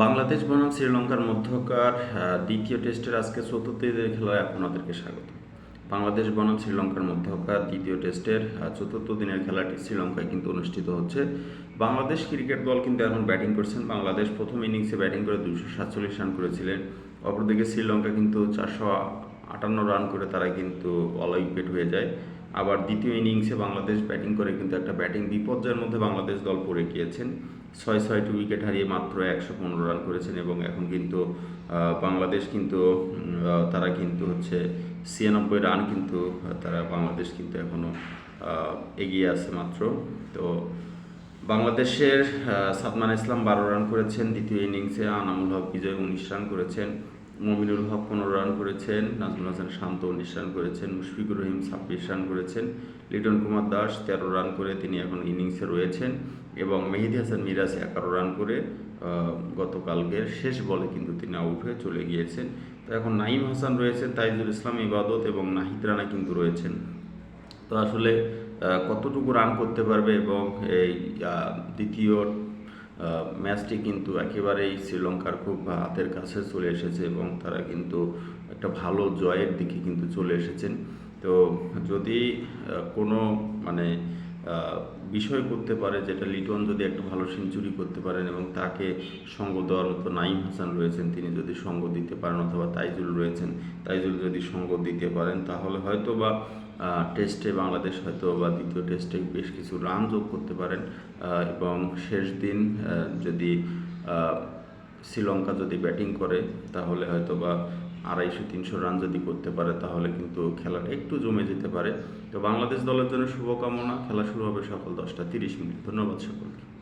বাংলাদেশ বনাম শ্রীলঙ্কার মধ্যকার দ্বিতীয় টেস্টের আজকে চতুর্থ খেলায় আপনাদেরকে স্বাগত। বাংলাদেশ বনাম শ্রীলঙ্কার মধ্যকার, দ্বিতীয় টেস্টের চতুর্থ দিনের খেলাটি শ্রীলঙ্কায় কিন্তু অনুষ্ঠিত হচ্ছে। বাংলাদেশ ক্রিকেট দল কিন্তু এখন ব্যাটিং করছেন। বাংলাদেশ প্রথম ইনিংসে ব্যাটিং করে দুশো সাতচল্লিশ রান করেছিলেন। অপরদিকে শ্রীলঙ্কা কিন্তু চারশো আটান্ন রান করে তারা কিন্তু অল উইকেট হয়ে যায়। আবার দ্বিতীয় ইনিংসে বাংলাদেশ ব্যাটিং করে কিন্তু একটা ব্যাটিং বিপর্যয়ের মধ্যে বাংলাদেশ দল পড়ে গিয়েছেন। ছয় ছয়টি উইকেট হারিয়ে মাত্র একশো পনেরো রান করেছেন এবং এখন কিন্তু বাংলাদেশ কিন্তু তারা কিন্তু হচ্ছে ছিয়ানব্বই রান কিন্তু তারা বাংলাদেশ কিন্তু এখনও এগিয়ে আছে মাত্র। তো বাংলাদেশের সাদমান ইসলাম বারো রান করেছেন, দ্বিতীয় ইনিংসে আনামুল হক বিজয় উনিশ রান করেছেন। মমিনুল হক পনেরো রান করেছেন, নাজমুল হাসান শান্ত উনিশ রান করেছেন, মুশফিকুর রহিম ছাব্বিশ রান করেছেন, লিটন কুমার দাস তেরো রান করে তিনি এখন ইনিংসে রয়েছেন এবং মেহেদি হাসান মিরাজ এগারো রান করে গতকালকের শেষ বলে কিন্তু তিনি আউট হয়ে চলে গিয়েছেন। তো এখন নাইম হাসান রয়েছেন, তাইজুল ইসলাম ইবাদত এবং নাহিদ রানা কিন্তু রয়েছেন। তো আসলে কতটুকু রান করতে পারবে এবং এই দ্বিতীয় ম্যাচটি কিন্তু একেবারেই শ্রীলঙ্কার খুব হাতের কাছে চলে এসেছে এবং তারা কিন্তু একটা ভালো জয়ের দিকে কিন্তু চলে এসেছেন। তো যদি কোনো মানে বিষয় করতে পারে, যেটা লিটন যদি একটা ভালো সেঞ্চুরি করতে পারেন এবং তাকে সঙ্গ দেওয়ার মতো নাইম হাসান রয়েছেন, তিনি যদি সঙ্গ দিতে পারেন অথবা তাইজুল রয়েছেন, তাইজুল যদি সঙ্গ দিতে পারেন, তাহলে হয়তো বা টেস্টে বাংলাদেশ হয়তো বা দ্বিতীয় টেস্টে বেশ কিছু রান যোগ করতে পারেন এবং শেষ দিন যদি শ্রীলঙ্কা যদি ব্যাটিং করে, তাহলে হয়তো বা আড়াইশো, তিনশো রান যদি করতে পারে, তাহলে কিন্তু খেলাটা একটু জমে যেতে পারে। তো বাংলাদেশ দলের জন্য শুভকামনা। খেলা শুরু হবে সকাল দশটা তিরিশ মিনিট। ধন্যবাদ সকলকে।